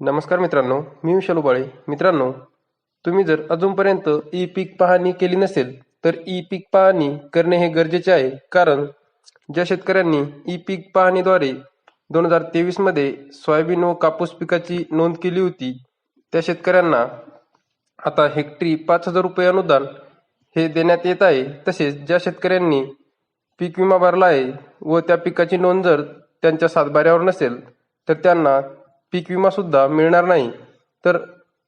नमस्कार मित्रांनो मी विशाल उबाळे. मित्रांनो तुम्ही जर अजूनपर्यंत ई पीक पाहणी केली नसेल तर ई पीक पाहणी करणे हे गरजेचे आहे. कारण ज्या शेतकऱ्यांनी ई पीक पाहणीद्वारे दोन हजार तेवीसमध्ये सोयाबीन व कापूस पिकाची नोंद केली होती त्या शेतकऱ्यांना आता हेक्टरी पाच हजार रुपये अनुदान हे देण्यात येत आहे. तसेच ज्या शेतकऱ्यांनी पीक विमा भरला आहे व त्या पिकाची नोंद जर त्यांच्या सातबाऱ्यावर नसेल तर त्यांना पीक विमा सुद्धा मिळणार नाही. तर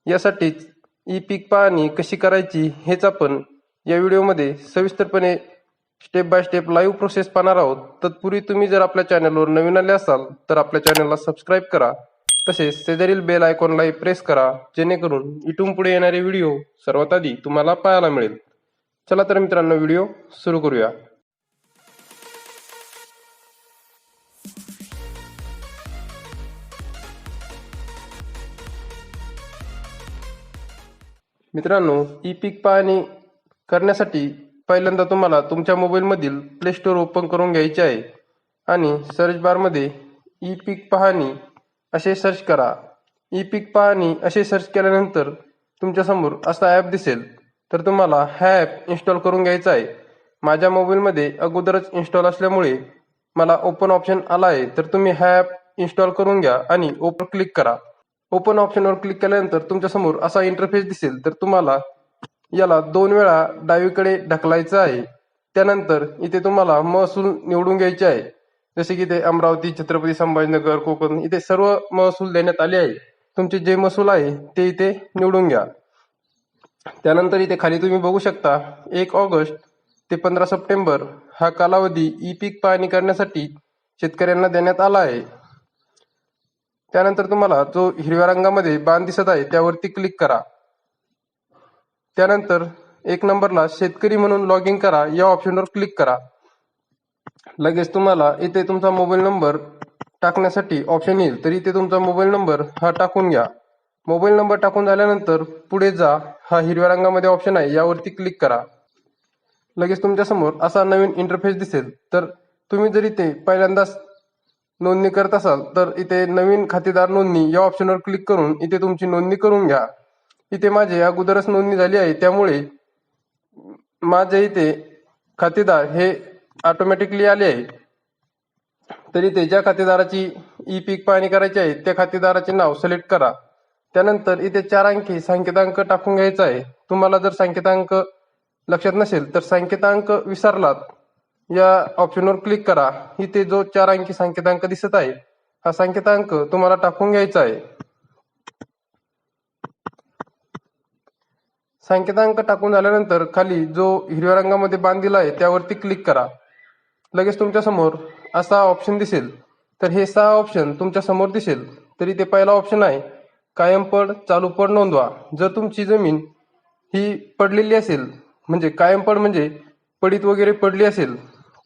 यासाठीच ई पीक पाहणी कशी करायची हेच आपण या व्हिडिओमध्ये सविस्तरपणे step by step live process पाहणार आहोत. तत्पूर्वी तुम्ही जर आपल्या चॅनलवर नवीन आले असाल तर आपल्या चॅनलला सबस्क्राईब करा. तसेच शेजारील बेल आयकॉनलाही प्रेस करा जेणेकरून इथून पुढे येणारे व्हिडिओ सर्वात आधी तुम्हाला पाहायला मिळेल. चला तर मित्रांनो व्हिडिओ सुरू करूया. मित्रांनो ई पीक पाहणी करण्यासाठी पहिल्यांदा तुम्हाला तुमच्या मोबाईलमधील प्ले स्टोअर ओपन करून घ्यायचे आहे आणि सर्च बारमध्ये ई पीक पाहणी असे सर्च करा. ई पीक पाहणी असे सर्च केल्यानंतर तुमच्यासमोर असा ॲप दिसेल. तर तुम्हाला हा ॲप इन्स्टॉल करून घ्यायचा आहे. माझ्या मोबाईलमध्ये अगोदरच इन्स्टॉल असल्यामुळे मला ओपन ऑप्शन आला आहे. तर तुम्ही हा ॲप इन्स्टॉल करून घ्या आणि ओपन क्लिक करा. ओपन ऑप्शनवर क्लिक केल्यानंतर तुमच्यासमोर असा इंटरफेस दिसेल. तर तुम्हाला याला दोन वेळा डावीकडे ढकलायचं आहे. त्यानंतर इथे तुम्हाला महसूल निवडून घ्यायचे आहे. जसे की ते अमरावती छत्रपती संभाजीनगर कोकण इथे सर्व महसूल देण्यात आले आहे. तुमचे जे महसूल आहे ते इथे निवडून घ्या. त्यानंतर इथे खाली तुम्ही बघू शकता एक ऑगस्ट ते पंधरा सप्टेंबर हा कालावधी ई पीक पाहणी करण्यासाठी शेतकऱ्यांना देण्यात आला आहे. त्यानंतर तुम्हाला जो हिरव्या रंगामध्ये बाण दिसत आहे त्यावरती क्लिक करा. त्यानंतर एक नंबरला शेतकरी म्हणून लॉग इन करा. या ऑप्शनवर क्लिक करा. लगेच तुम्हाला इथे तुमचा मोबाईल नंबर टाकण्यासाठी ऑप्शन येईल. तर इथे तुमचा मोबाईल नंबर हा टाकून घ्या. मोबाईल नंबर टाकून झाल्यानंतर पुढे जा. हा हिरव्या रंगामध्ये ऑप्शन आहे. यावरती क्लिक करा. लगेच तुमच्यासमोर असा नवीन इंटरफेस दिसेल. तर तुम्ही जर इथे पहिल्यांदाच नोंदणी करत असाल तर इथे नवीन खातेदार नोंदणी या ऑप्शनवर क्लिक करून इथे तुमची नोंदणी करून घ्या. इथे माझे अगोदरच नोंदणी झाली आहे त्यामुळे माझे इथे खातेदार हे ऑटोमॅटिकली आले आहे. तर इथे ज्या खातेदाराची ई पीक पाहणी करायची आहे त्या खातेदाराचे नाव सिलेक्ट करा. त्यानंतर इथे चार अंकी संकेतांक टाकून घ्यायचा आहे. तुम्हाला जर संकेतांक लक्षात नसेल तर संकेतांक विसरलात. या ऑप्शनवर क्लिक करा. इथे जो चार अंकी संकेतांक दिसत आहे हा संकेतांक तुम्हाला टाकून घ्यायचा आहे. संकेतांक टाकून झाल्यानंतर खाली जो हिरव्या रंगामध्ये बाण दिला आहे त्यावरती क्लिक करा. लगेच तुमच्यासमोर असा ऑप्शन दिसेल. तर हे सहा ऑप्शन तुमच्यासमोर दिसेल. तरी ते पहिला ऑप्शन आहे कायम पड चालू पड नोंदवा. जर तुमची जमीन ही पडलेली असेल म्हणजे कायम पड म्हणजे पडीत वगैरे पडली असेल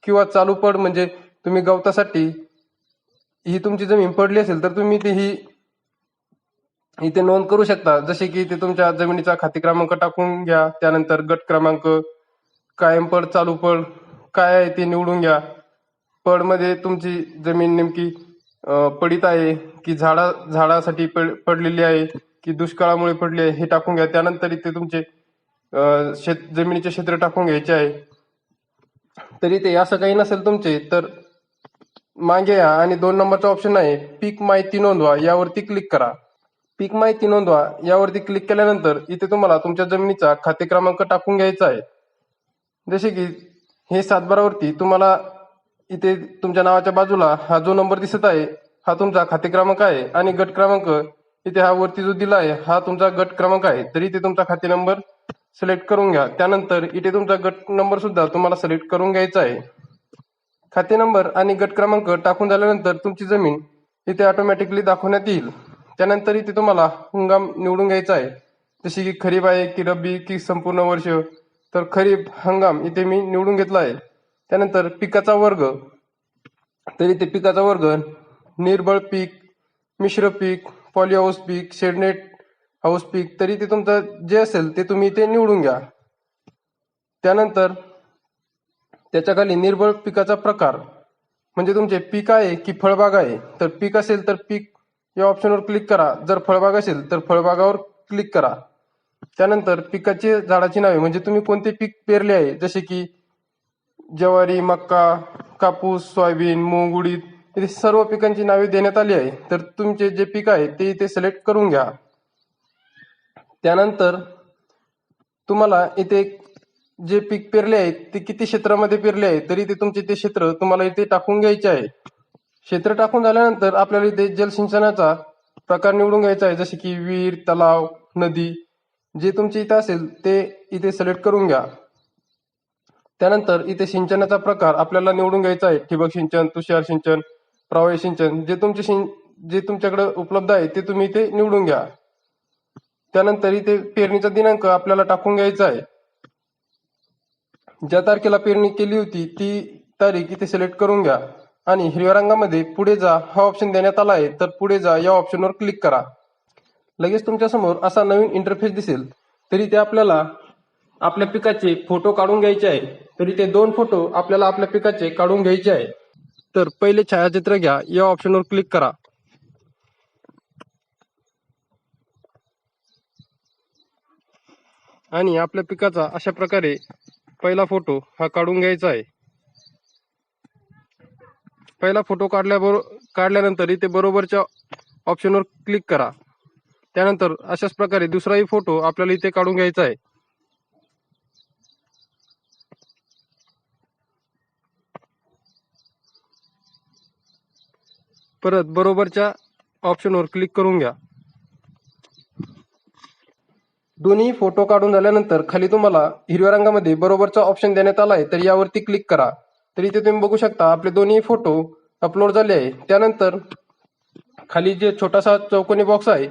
किंवा चालू पड म्हणजे तुम्ही गवतासाठी ही तुमची जमीन पडली असेल तर तुम्ही ती ही इथे नोंद करू शकता. जसे की इथे तुमच्या जमिनीचा खाते क्रमांक टाकून घ्या त्यानंतर गट क्रमांक कायम पड चालू पड काय आहे ते निवडून घ्या. पडमध्ये तुमची जमीन नेमकी पडित आहे की झाडा झाडासाठी पड पडलेली आहे की दुष्काळामुळे पडली आहे हे टाकून घ्या. त्यानंतर इथे तुमचे शेत जमिनीचे क्षेत्र टाकून घ्यायचे आहे. तरी ते असं काही नसेल तुमचे तर मागे या. आणि दोन नंबरचा ऑप्शन आहे पीक माहिती नोंदवा यावरती क्लिक करा. पीक माहिती नोंदवा यावरती क्लिक केल्यानंतर इथे तुम्हाला तुमच्या जमिनीचा खाते क्रमांक टाकून घ्यायचा आहे. जसे की हे सातबारावरती तुम्हाला इथे तुमच्या नावाच्या बाजूला हा जो नंबर दिसत आहे हा तुमचा खाते क्रमांक आहे. आणि गट क्रमांक इथे हा वरती जो दिला आहे हा तुमचा गट क्रमांक आहे. तर इथे तुमचा खाते नंबर सिलेक्ट करून घ्या. त्यानंतर इथे तुमचा गट नंबर सुद्धा तुम्हाला सिलेक्ट करून घ्यायचा आहे. खाते नंबर आणि गट क्रमांक टाकून झाल्यानंतर तुमची जमीन इथे ऑटोमॅटिकली दाखवण्यात येईल. त्यानंतर इथे तुम्हाला हंगाम निवडून घ्यायचा आहे. जसे की खरीप आहे की रब्बी की संपूर्ण वर्ष तर खरीप हंगाम इथे मी निवडून घेतला आहे. त्यानंतर पिकाचा वर्ग. तर इथे पिकाचा वर्ग निर्बळ पीक मिश्र पीक पॉलीहाऊस पीक शेडनेट हाऊस पीक तरी ते तुमचं जे असेल ते तुम्ही इथे निवडून घ्या. त्यानंतर त्याच्याखाली निर्बळ पिकाचा प्रकार. म्हणजे तुमचे पीक आहे की फळबाग आहे तर पीक असेल तर पीक या ऑप्शनवर क्लिक करा. जर फळबाग असेल तर फळबागावर क्लिक करा. त्यानंतर पिकाची झाडाची नावे म्हणजे तुम्ही कोणते पीक पेरले आहे? जसे की ज्वारी मक्का कापूस सोयाबीन मूग उडीद सर्व पिकांची नावे देण्यात आली आहे. तर तुमचे जे पीक आहे ते इथे सिलेक्ट करून घ्या. त्यानंतर तुम्हाला इथे जे पीक पेरले आहे ते किती क्षेत्रामध्ये पेरले आहे तरी ते तुमचे ते क्षेत्र तुम्हाला इथे टाकून घ्यायचे आहे. क्षेत्र टाकून झाल्यानंतर आपल्याला इथे जलसिंचनाचा प्रकार निवडून घ्यायचा आहे जसे की विहीर तलाव नदी जे तुमचे इथे असेल ते इथे सिलेक्ट करून घ्या. त्यानंतर इथे सिंचनाचा प्रकार आपल्याला निवडून घ्यायचा आहे ठिबक सिंचन तुषार सिंचन प्रवाही सिंचन जे तुमचे सिं जे तुमच्याकडे उपलब्ध आहे ते तुम्ही इथे निवडून घ्या. त्यानंतर इथे पेरणीचा दिनांक आपल्याला टाकून घ्यायचा आहे. ज्या तारखेला पेरणी केली होती ती तारीख इथे सिलेक्ट करून घ्या. आणि हिरव्या रंगामध्ये पुढे जा हा ऑप्शन देण्यात आला आहे तर पुढे जा या ऑप्शनवर क्लिक करा. लगेच तुमच्यासमोर असा नवीन इंटरफेस दिसेल तरी ते आपल्याला आपल्या पिकाचे फोटो काढून घ्यायचे आहे. तरी ते दोन फोटो आपल्याला आपल्या पिकाचे काढून घ्यायचे आहे. तर पहिले छायाचित्र घ्या या ऑप्शनवर क्लिक करा. आणि आपल्या पिकाचा अशा प्रकारे पहिला फोटो हा काढून घ्यायचा आहे. पहिला फोटो काढल्याबरोबर काढल्यानंतर इथे बरोबरच्या ऑप्शनवर क्लिक करा. त्यानंतर अशाच प्रकारे दुसराही फोटो आपल्याला इथे काढून घ्यायचा आहे. परत बरोबरच्या ऑप्शनवर क्लिक करून घ्या. दोन्ही फोटो काढून झाल्यानंतर खाली तुम्हाला हिरव्या रंगामध्ये बरोबरचा ऑप्शन देण्यात आला आहे तर यावरती क्लिक करा. तर इथे तुम्ही बघू शकता आपले दोन्ही फोटो अपलोड झाले आहे. त्यानंतर खाली जे छोटासा चौकोनी बॉक्स आहे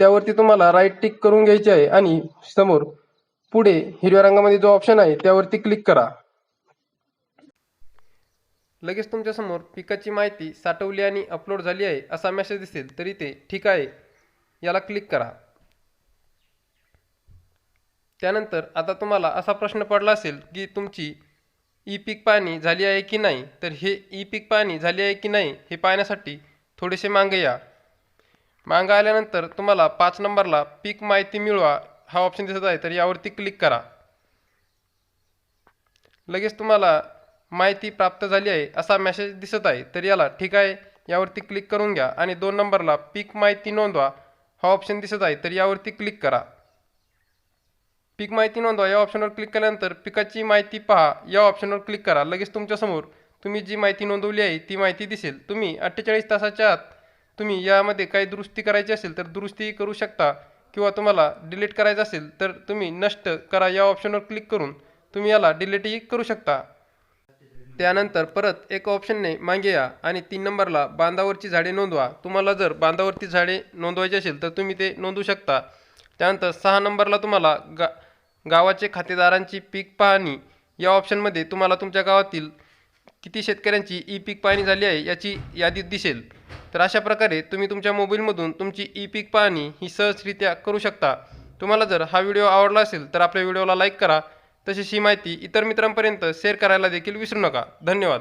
त्यावरती तुम्हाला राईट टिक करून घ्यायचे आहे आणि समोर पुढे हिरव्या रंगामध्ये जो ऑप्शन आहे त्यावरती क्लिक करा. लगेच तुमच्यासमोर पिकाची माहिती साठवली आणि अपलोड झाली आहे असा मेसेज दिसेल तरी ते ठीक आहे याला क्लिक करा. त्यानंतर आता तुम्हाला असा प्रश्न पडला असेल की तुमची ई पीक पाणी झाली आहे की नाही तर हे ई पीक पाणी झाली आहे की नाही हे पाहण्यासाठी थोडेसे मागे या. मागं आल्यानंतर तुम्हाला पाच नंबरला पीक माहिती मिळवा हा ऑप्शन दिसत आहे तर यावरती क्लिक करा. लगेच तुम्हाला माहिती प्राप्त झाली आहे असा मेसेज दिसत आहे तर याला ठीक आहे यावरती क्लिक करून घ्या आणि दोन नंबरला पीक माहिती नोंदवा हा ऑप्शन दिसत आहे तर यावरती क्लिक करा. पीक माहिती नोंदवा. या ऑप्शनवर क्लिक केल्यानंतर पिकाची माहिती पहा. या ऑप्शनवर क्लिक करा. लगेच तुमच्यासमोर तुम्ही जी माहिती नोंदवली आहे ती माहिती दिसेल. तुम्ही अठ्ठेचाळीस तासाच्या आत तुम्ही यामध्ये काही दुरुस्ती करायची असेल तर दुरुस्ती करू शकता किंवा तुम्हाला डिलीट करायचं असेल तर तुम्ही नष्ट करा. या ऑप्शनवर क्लिक करून तुम्ही याला डिलीटही करू शकता. त्यानंतर परत एक ऑप्शनने मागे या आणि तीन नंबरला बांधावरची झाडे नोंदवा. तुम्हाला जर बांधावरती झाडे नोंदवायची असेल तर तुम्ही ते नोंदवू शकता. त्यानंतर सहा नंबरला तुम्हाला गा गावाचे खातेदारांची पीक पाहणी या ऑप्शनमध्ये तुम्हाला तुमच्या गावातील किती शेतकऱ्यांची ई पीक पाहणी झाली आहे याची यादी दिसेल. तर अशा प्रकारे तुम्ही तुमच्या मोबाईलमधून तुमची ई पीक पाहणी ही सहजरित्या करू शकता. तुम्हाला जर हा व्हिडिओ आवडला असेल तर आपल्या व्हिडिओला लाईक करा. तशीच ही माहिती इतर मित्रांपर्यंत शेअर करायला देखील विसरू नका. धन्यवाद.